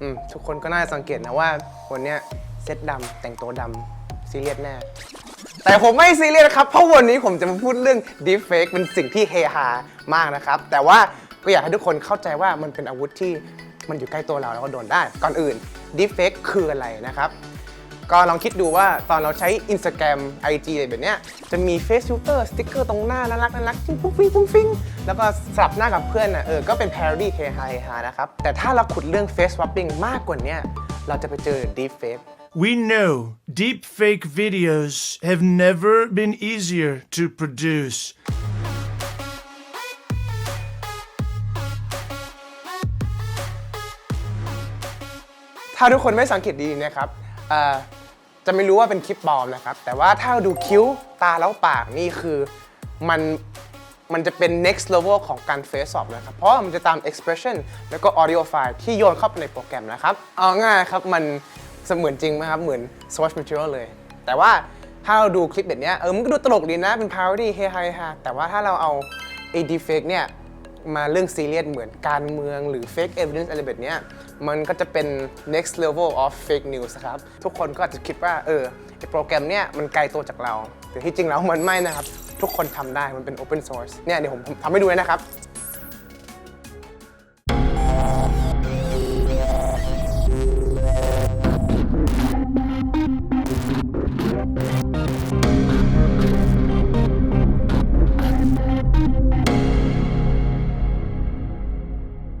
อืมทุกคนก็น่าจะสังเกตนะว่า วันเนี้ยเซตดำแต่งตัวดำซีเรียสแน่ แต่ผมไม่ซีเรียสครับ เพราะวันนี้ผมจะมาพูดเรื่องดีเฟกเป็นสิ่งที่เฮฮามากนะครับ แต่ว่าก็อยากให้ทุกคนเข้าใจว่ามันเป็นอาวุธที่มันอยู่ใกล้ตัวเราแล้วก็โดนได้ ก่อนอื่นดีเฟกคืออะไรนะครับ ก็ลองคิดดูว่าตอนเราใช้ Instagram IG อะไรแบบเนี้ยจะมี Face Filter สติ๊กเกอร์ตรงหน้าน่ารักน่ารักจิ้มฟุ้งฟิ้งฟุ้งฟิ้งแล้วก็สลับหน้ากับเพื่อนนะเออก็เป็น parody เฮฮาเฮฮานะครับ แต่ถ้าเราขุดเรื่อง face swapping มากกว่าเนี้ยเราจะไปเจอ deepfake We know deepfake videos have never been easier to produce. ถ้าทุกคนไม่สังเกตดีนะครับเอ่อ จะไม่รู้ว่าเป็นคลิปปลอมนะครับ แต่ว่าถ้าดูคิ้วตาแล้วปากนี่คือมันมันจะเป็น next level ของการ face swap นะครับ เพราะมันจะตาม expression แล้วก็ audio file ที่โยนเข้าไปในโปรแกรมนะครับ เอาง่ายครับ มันเสมือนจริงไหมครับ เหมือน source material เลย แต่ว่าถ้าเราดูคลิปแบบนี้เออ มันก็ดูตลกดีนะ เป็น parody เฮฮาเฮฮาแต่ว่าถ้าเราเอา ad fake เนี่ย มาเรื่องซีเรียสเหมือนการเมืองหรือ fake evidence อะไรแบบนี้มันก็จะเป็น next level of fake news ครับ ทุกคนก็อาจจะคิดว่า เออไอโปรแกรมเนี้ยมันไกลตัวจากเรา แต่ที่จริงแล้วมันไม่นะครับ ทุกคนทำได้มันเป็น open source เนี่ยเดี๋ยวผมทำให้ดูเลยนะครับ